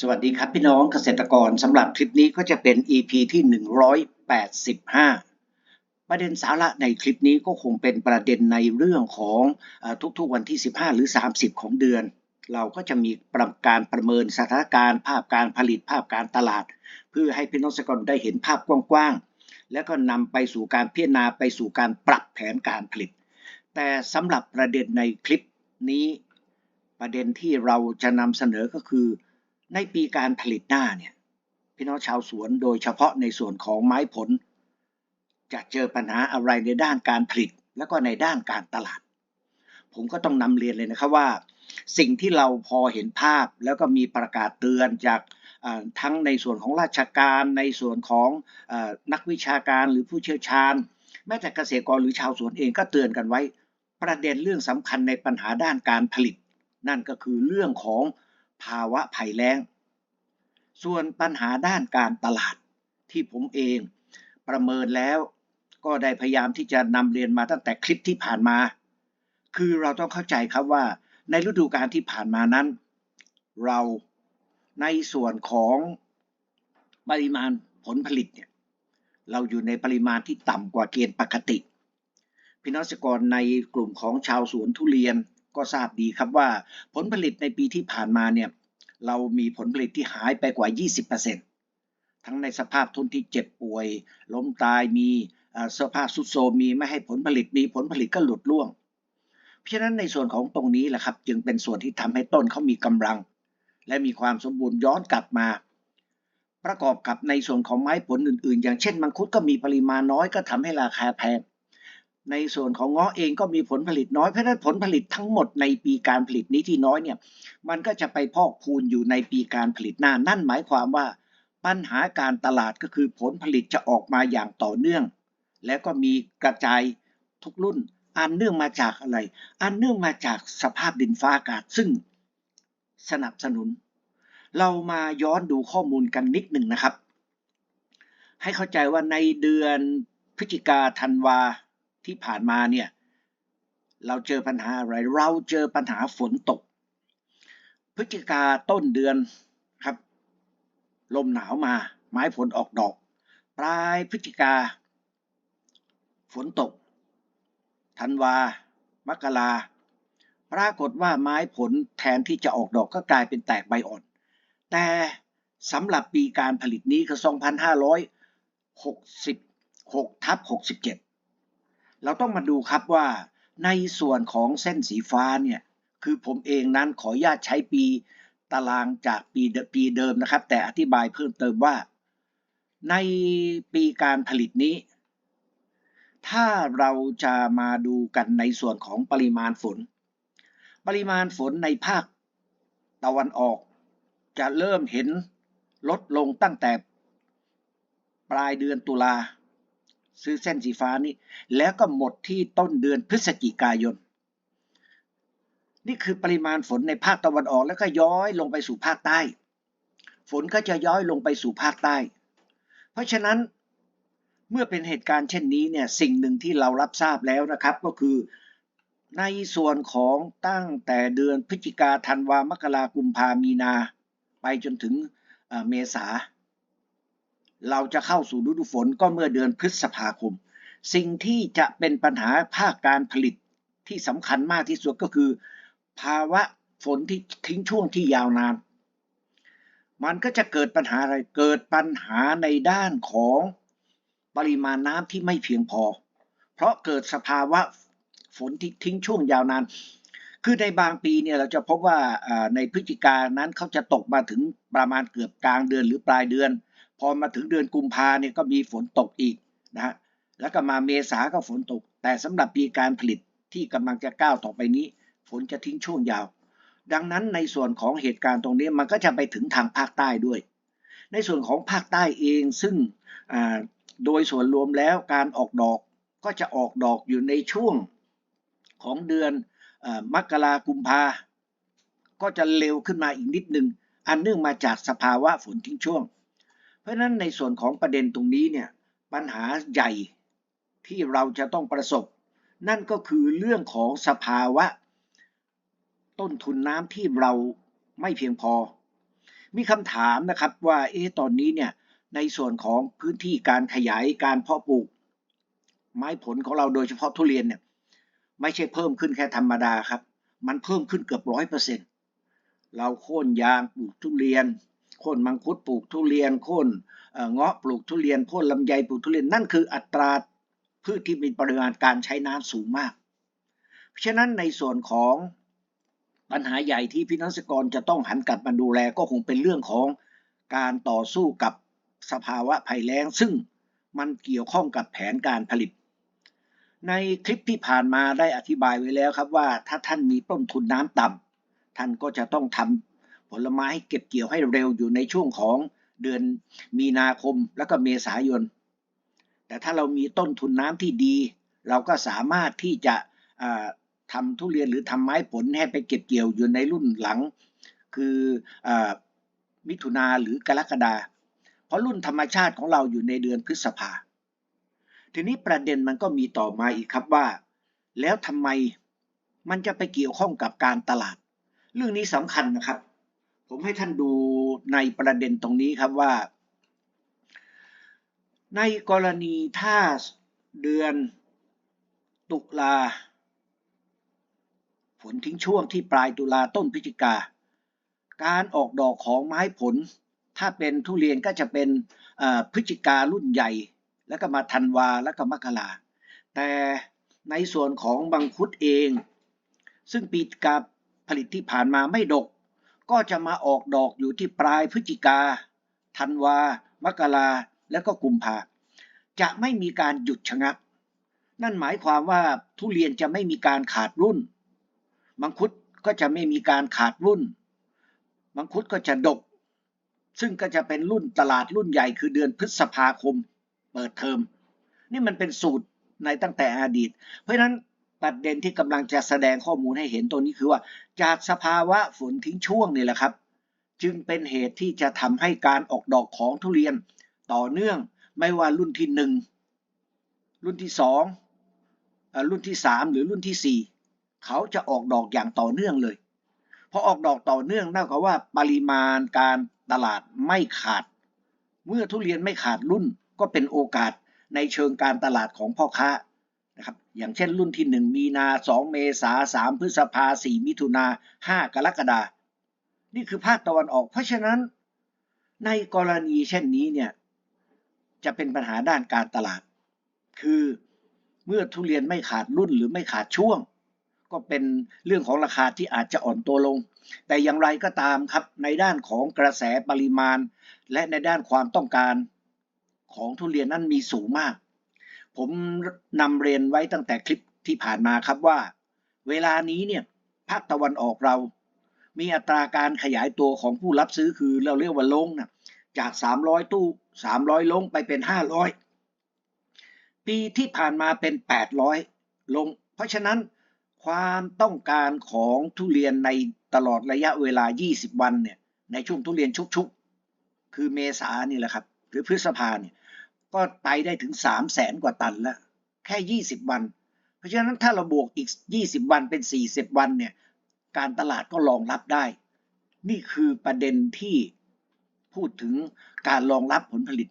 สวัสดีครับพี่น้องเกษตรกรสำหรับคลิปนี้ก็จะเป็น EP ที่ 185 ประเด็นสาระในคลิปนี้ก็คงเป็นประเด็นในเรื่องของอทุกๆวันที่ 15 หรือ 30 ของเดือน เราก็จะมีประการประเมินสถานการณ์ ภาพการผลิตภาพการตลาด เพื่อให้พี่น้องเกษตรกรได้เห็นภาพกว้างๆ และก็นำไปสู่การพิจารณาไปสู่การปรับแผนการผลิต แต่สำหรับประเด็นในคลิปนี้ ประเด็นที่เราจะนำเสนอก็คือ ในปีการผลิตหน้าเนี่ยพี่น้องชาวสวนโดยเฉพาะในส่วนของไม้ผล จะเจอปัญหาอะไรในด้านการผลิต และก็ในด้านการตลาด ผมก็ต้องนำเรียนเลยนะครับว่า สิ่งที่เราพอเห็นภาพแล้วก็มีประกาศเตือนจากทั้งในส่วนของราชการในส่วนของอนักวิชาการหรือผู้เชี่ยวชาญ แม้แต่เกษตรกรหรือชาวสวนเองก็เตือนกันไว้ ประเด็นเรื่องสำคัญในปัญหาด้านการผลิต นั่นก็คือเรื่องของ ภาวะภัยแล้ง ส่วนปัญหาด้านการตลาดที่ผมเองประเมินแล้วก็ได้พยายามที่จะนำเรียนมาตั้งแต่คลิปที่ผ่านมา คือเราต้องเข้าใจครับว่าในฤดูกาลที่ผ่านมานั้น เราในส่วนของปริมาณผลผลิตเนี่ยเราอยู่ในปริมาณที่ต่ำกว่าเกณฑ์ปกติ พี่น้องเกษตรกรในกลุ่มของชาวสวนทุเรียน ก็ทราบดีครับว่าผลผลิตในปีที่ผ่านมาเนี่ยเรามีผลผลิตที่หายไปกว่า 20%ทั้งในสภาพทุนที่เจ็บป่วย ล้มตายมีเอ่อสภาพสุดโทรมมีไม่ให้ผลผลิตมีผลผลิตก็หลุดร่วง เพราะฉะนั้นในส่วนของตรงนี้แหละครับจึงเป็นส่วนที่ทำให้ต้นเขามีกำลัง และมีความสมบูรณ์ย้อนกลับมา ประกอบกับในส่วนของไม้ผลอื่น ๆ อย่างเช่นมังคุดก็มีปริมาณน้อยก็ทำให้ราคาแพง ในส่วนของเงาะเองก็มีผลผลิตน้อยเพราะฉะนั้นผลผลิตทั้งหมดในปีการผลิตนี้ที่น้อยเนี่ยมันก็จะไปพอกพูนอยู่ในปีการผลิตหน้า นั่นหมายความว่า ปัญหาการตลาดก็คือผลผลิตจะออกมาอย่างต่อเนื่อง แล้วก็มีกระจายทุกรุ่น อันเนื่องมาจากอะไร อันเนื่องมาจากสภาพดินฟ้าอากาศซึ่งสนับสนุน เรามาย้อนดูข้อมูลกันนิดหนึ่งนะครับ ให้เข้าใจว่าในเดือนพฤศจิกาธันวา ที่ผ่านมาเนี่ยเราเจอปัญหาอะไร เราเจอปัญหาฝนตก พฤศจิกาต้นเดือนครับ ลมหนาวมา ไม้ผลออกดอก ปลายพฤศจิกา ฝนตก ธันวา มกราปรากฏว่าไม้ผลแทนที่จะออกดอกก็กลายเป็นแตกใบอ่อน แต่สำหรับปีการผลิตนี้คือ 2566 ทับ67 เราต้องมาดูครับว่าในส่วนของเส้นสีฟ้าเนี่ยคือผมเองนั้นขออนุญาตใช้ปีตารางจากปีเดปีเดิมนะครับ แต่อธิบายเพิ่มเติมว่า ในปีการผลิตนี้ ถ้าเราจะมาดูกันในส่วนของปริมาณฝน ปริมาณฝนในภาคตะวันออก จะเริ่มเห็นลดลงตั้งแต่ปลายเดือนตุลา ซื้อเส้นสีฟ้านี้ แล้วก็หมดที่ต้นเดือนพฤศจิกายน นี่คือปริมาณฝนในภาคตะวันออกแล้วก็ย้อยลงไปสู่ภาคใต้ ฝนก็จะย้อยลงไปสู่ภาคใต้ เพราะฉะนั้นเมื่อเป็นเหตุการณ์เช่นนี้เนี่ยสิ่งหนึ่งที่เรารับทราบแล้วนะครับก็คือในส่วนของตั้งแต่เดือนพฤศจิกาธันวามกรากุมภามีนา ไปจนถึงเอ่อเมษา เราจะเข้าสู่ฤดูฝนก็เมื่อเดือนพฤษภาคม สิ่งที่จะเป็นปัญหาภาคการผลิตที่สำคัญมากที่สุดก็คือ ภาวะฝนที่ทิ้งช่วงที่ยาวนาน มันก็จะเกิดปัญหาอะไร เกิดปัญหาในด้านของปริมาณน้ำที่ไม่เพียงพอ เพราะเกิดสภาวะฝนที่ทิ้งช่วงยาวนาน คือในบางปีเนี่ยเราจะพบว่าในพฤศจิกานั้นเขาจะตกมาถึงประมาณเกือบกลางเดือนหรือปลายเดือน อมาถึงเดือนกุมภาเนี่ยก็มีฝนตกอีกนะฮะแล้วก็มาเมษาก็ฝนตก แต่สำหรับปีการผลิตที่กำลังจะก้าวต่อไปนี้ ฝนจะทิ้งช่วงยาว ดังนั้นในส่วนของเหตุการณ์ตรงนี้มันก็จะไปถึงทางภาคใต้ด้วย ในส่วนของภาคใต้เองซึ่งโดยส่วนรวมแล้วการออกดอกก็จะออกดอกอยู่ในช่วงของเดือนออมกรากุมภาก็จะเร็วขึ้นมาอีกนิดนึงอันเนื่องมาจากสภาวะฝนทิ้งช่วง เพราะฉะนั้นในส่วนของประเด็นตรงนี้เนี่ยปัญหาใหญ่ที่เราจะต้องประสบ นั่นก็คือเรื่องของสภาวะ ต้นทุนน้ำที่เราไม่เพียงพอ มีคำถามนะครับว่าเอ๊ะตอนนี้เนี่ยในส่วนของพื้นที่การขยายการเพาะปลูก ไม้ผลของเราโดยเฉพาะทุเรียนเนี่ยไม่ใช่เพิ่มขึ้นแค่ธรรมดาครับ มันเพิ่มขึ้นเกือบร้อยเปอร์เซ็นต์เราโค่นยางปลูกทุเรียน ค่นมังคุดปลูกทุเรียนโค่นเงาะปลูกทุเรียนโค่นลำไยปลูกทุเรียนนั่นคืออัตราพืชที่มีปริมาณการใช้น้ำสูงมาก เพราะฉะนั้นในส่วนของปัญหาใหญ่ที่พี่น้องเกษตรกรจะต้องหันกลับมาดูแลก็คงเป็นเรื่องของการต่อสู้กับสภาวะภัยแล้ง ซึ่งมันเกี่ยวข้องกับแผนการผลิต ในคลิปที่ผ่านมาได้อธิบายไว้แล้วครับว่า ถ้าท่านมีต้นทุนน้ำต่ำท่านก็จะต้องทำ ลไม้ให้เก็บเกี่ยวให้เร็วอยู่ในช่วงของเดือนมีนาคมแล้วก็เมษายน แต่ถ้าเรามีต้นทุนน้ำที่ดี เราก็สามารถที่จะทำทุเรียนหรือทำไม้ผลให้ไปเก็บเกี่ยวอยู่ในรุ่นหลัง คืออมิถุนาหรือกรกฎาเพราะรุ่นธรรมชาติของเราอยู่ในเดือนพฤษภา ทีนี้ประเด็นมันก็มีต่อมาอีกครับว่า แล้วทำไมมันจะไปเกี่ยวข้องกับการตลาด เรื่องนี้สำคัญนะครับ ผมให้ท่านดูในประเด็นตรงนี้ครับว่า ในกรณีถ้าเดือนตุลาฝนทิ้งช่วงที่ปลายตุลาต้นพฤศจิกา การออกดอกของไม้ผล ถ้าเป็นทุเรียนก็จะเป็นพฤศจิการุ่นใหญ่ แล้วก็มาธันวาแล้วก็มกราแต่ในส่วนของบังคุดเอง ซึ่งปีการผลิตที่ผ่านมาไม่ดก ก็จะมาออกดอกอยู่ที่ปลายพฤศจิกาธันวา มกราแล้วก็กุมภาจะไม่มีการหยุดชะงัก นั่นหมายความว่าทุเรียนจะไม่มีการขาดรุ่น มังคุดก็จะไม่มีการขาดรุ่น มังคุดก็จะดก ซึ่งก็จะเป็นรุ่นตลาดรุ่นใหญ่คือเดือนพฤษภาคม เปิดเทอม นี่มันเป็นสูตรในตั้งแต่อดีต เพราะฉะนั้น ประเด็นที่กำลังจะแสดงข้อมูลให้เห็นตัวนี้คือว่า จากสภาวะฝนทิ้งช่วงนี่แหละครับ จึงเป็นเหตุที่จะทำให้การออกดอกของทุเรียนต่อเนื่องไม่ว่ารุ่นที่หนึ่งรุ่นที่สองรุ่นที่สามหรือรุ่นที่สี่เขาจะออกดอกอย่างต่อเนื่องเลยพอออกดอกต่อเนื่องนั่นก็ว่าปริมาณการตลาดไม่ขาด เมื่อทุเรียนไม่ขาดรุ่นก็เป็นโอกาสในเชิงการตลาดของพ่อค้า นะครับอย่างเช่นรุ่นที่หนึ่งมีนาสองเมษาสามพฤษภาสี่มิถุนาห้ากรกฎานี่คือภาคตะวันออก เพราะฉะนั้นในกรณีเช่นนี้เนี่ยจะเป็นปัญหาด้านการตลาด คือเมื่อทุเรียนไม่ขาดรุ่นหรือไม่ขาดช่วง ก็เป็นเรื่องของราคาที่อาจจะอ่อนตัวลง แต่อย่างไรก็ตามครับในด้านของกระแสปริมาณ และในด้านความต้องการของทุเรียนนั้นมีสูงมาก ผมนำเรียนไว้ตั้งแต่คลิปที่ผ่านมาครับว่า เวลานี้เนี่ยภาคตะวันออกเรา มีอัตราการขยายตัวของผู้รับซื้อคือเราเรียกว่าลงนะจาก 300 ตู้ 300 ลงไปเป็น 500 ปีที่ผ่านมาเป็น 800 ลง เพราะฉะนั้นความต้องการของทุเรียนในตลอดระยะเวลา 20 วันเนี่ยในช่วงทุเรียนชุกๆ คือเมษานี่แหละครับ หรือพฤษภาเนี่ย ก็ไปได้ถึง3 0 0แสนกว่าตันแล้ว แค่20วัน เพราะฉะนั้นถ้าเราบวกอีก20วันเป็น40วันเนี่ย การตลาดก็รองรับได้ นี่คือประเด็นที่พูดถึงการรองรับผลผลิต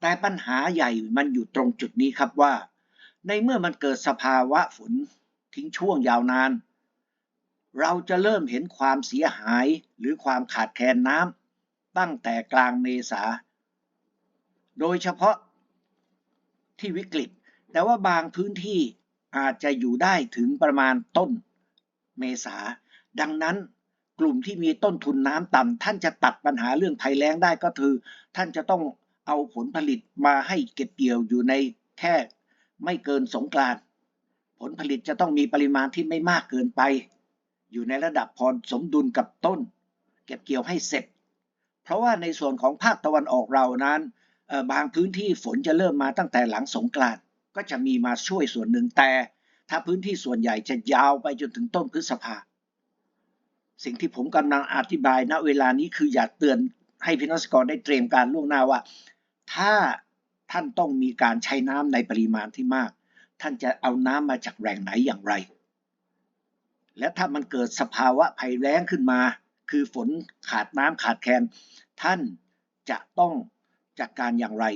แต่ปัญหาใหญ่มันอยู่ตรงจุดนี้ครับว่า ในเมื่อมันเกิดสภาวะฝนทิ้งช่วงยาวนาน เราจะเริ่มเห็นความเสียหายหรือความขาดแคลนน้ำตั้งแต่กลางเมษา โดยเฉพาะ ที่วิกฤต แต่ว่าบางพื้นที่อาจจะอยู่ได้ถึงประมาณต้นเมษา ดังนั้นกลุ่มที่มีต้นทุนน้ำต่ำท่านจะตัดปัญหาเรื่องภัยแล้งได้ก็คือ ท่านจะต้องเอาผลผลิตมาให้เก็บเกี่ยวอยู่ในแค่ไม่เกินสงกรานต์ผลผลิตจะต้องมีปริมาณที่ไม่มากเกินไป อยู่ในระดับพอสมดุลกับต้น เก็บเกี่ยวให้เสร็จ เพราะว่าในส่วนของภาคตะวันออกเรานั้น บางพื้นที่ฝนจะเริ่มมาตั้งแต่หลังสงกรานต์ก็จะมีมาช่วยส่วนหนึ่งแต่ ถ้าพื้นที่ส่วนใหญ่จะยาวไปจนถึงต้นพฤษภาสิ่งที่ผมกำลังอธิบายณเวลานี้คืออยากเตือนให้พี่น้องเกษตรกรได้เตรียมการล่วงหน้าว่า ถ้าท่านต้องมีการใช้น้ำในปริมาณที่มาก ท่านจะเอาน้ำมาจากแหล่งไหนอย่างไร และถ้ามันเกิดสภาวะภัยแล้งขึ้นมา คือฝนขาดน้ำขาดแคลนท่านจะต้อง จัดการอย่างไร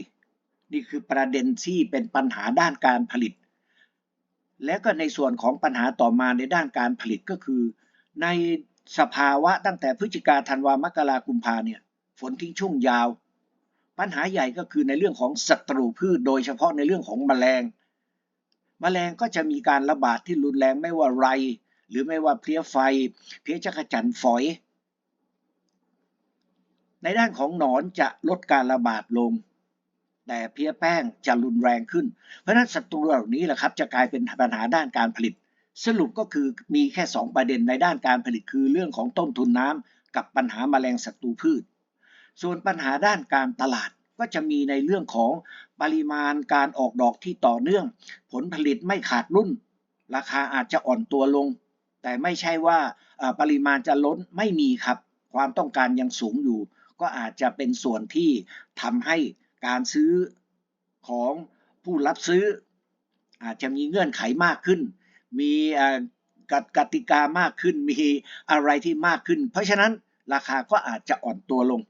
นี่คือประเด็นที่เป็นปัญหาด้านการผลิต และก็ในส่วนของปัญหาต่อมาในด้านการผลิตก็คือ ในสภาวะตั้งแต่พฤศจิกาธันวามกรากุมภาเนี่ยฝนทิ้งช่วงยาว ปัญหาใหญ่ก็คือในเรื่องของศัตรูพืชโดยเฉพาะในเรื่องของแมลง แมลงก็จะมีการระบาดที่รุนแรงไม่ว่าไร หรือไม่ว่าเพลี้ยไฟ เพลี้ยจักรจันฝอย ในด้านของหนอนจะลดการระบาดลง แต่เพี้ยแป้งจะรุนแรงขึ้น เพราะฉะนั้นศัตรูเหล่านี้แหละครับจะกลายเป็นปัญหาด้านการผลิต สรุปก็คือมีแค่ 2 ประเด็นในด้านการผลิตคือเรื่องของต้นทุนน้ำกับปัญหาแมลงศัตรูพืช ส่วนปัญหาด้านการตลาดก็จะมีในเรื่องของปริมาณการออกดอกที่ต่อเนื่อง ผลผลิตไม่ขาดรุ่น ราคาอาจจะอ่อนตัวลง แต่ไม่ใช่ว่าปริมาณจะล้นไม่มีครับ ความต้องการยังสูงอยู่ ก็อาจจะเป็นส่วนที่ทำให้การซื้อของผู้รับซื้อ อาจจะมีเงื่อนไขมากขึ้น มีกฎกติกามากขึ้น มีอะไรที่มากขึ้น เพราะฉะนั้นราคาก็อาจจะอ่อนตัวลง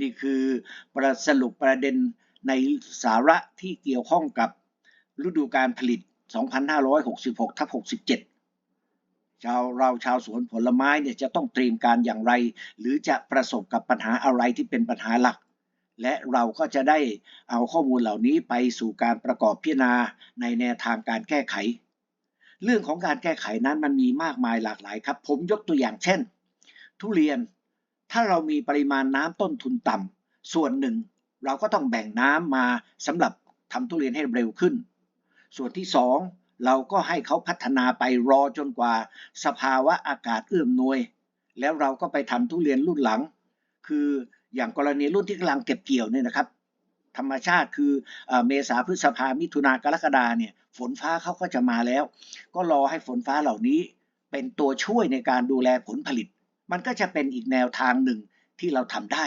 นี่คือประสรุปประเด็นในสาระที่เกี่ยวข้องกับฤดูการผลิต 2566ทับ67 ชาวเราชาวสวนผลไม้เนี่ยจะต้องเตรียมการอย่างไร หรือจะประสบกับปัญหาอะไรที่เป็นปัญหาหลัก และเราก็จะได้เอาข้อมูลเหล่านี้ไปสู่การประกอบพิจารณาในแนวทางการแก้ไข เรื่องของการแก้ไขนั้นมันมีมากมายหลากหลายครับ ผมยกตัวอย่างเช่น ทุเรียนถ้าเรามีปริมาณน้ำต้นทุนต่ำส่วนหนึ่ง เราก็ต้องแบ่งน้ำมาสำหรับทำทุเรียนให้เร็วขึ้น ส่วนที่สอง เราก็ให้เขาพัฒนาไปรอจนกว่า สภาวะอากาศเอื้อมนวย แล้วเราก็ไปทำทุเรียนรุ่นหลัง คืออย่างกรณีรุ่นที่กำลังเก็บเกี่ยวเนี่ยนะครับ ธรรมชาติคือเอ่อเมษาพฤษภามิถุนากรกฎาเนี่ยฝนฟ้าเขาก็จะมาแล้ว ก็รอให้ฝนฟ้าเหล่านี้เป็นตัวช่วยในการดูแลผลผลิต มันก็จะเป็นอีกแนวทางหนึ่งที่เราทำได้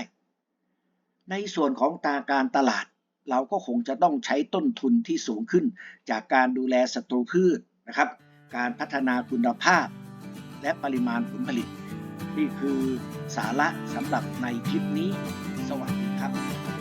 ในส่วนของตาการตลาด เราก็คงจะต้องใช้ต้นทุนที่สูงขึ้น จากการดูแลศัตรูพืชนะครับ การพัฒนาคุณภาพ และปริมาณผลผลิต นี่คือสาระสำหรับในคลิปนี้ สวัสดีครับ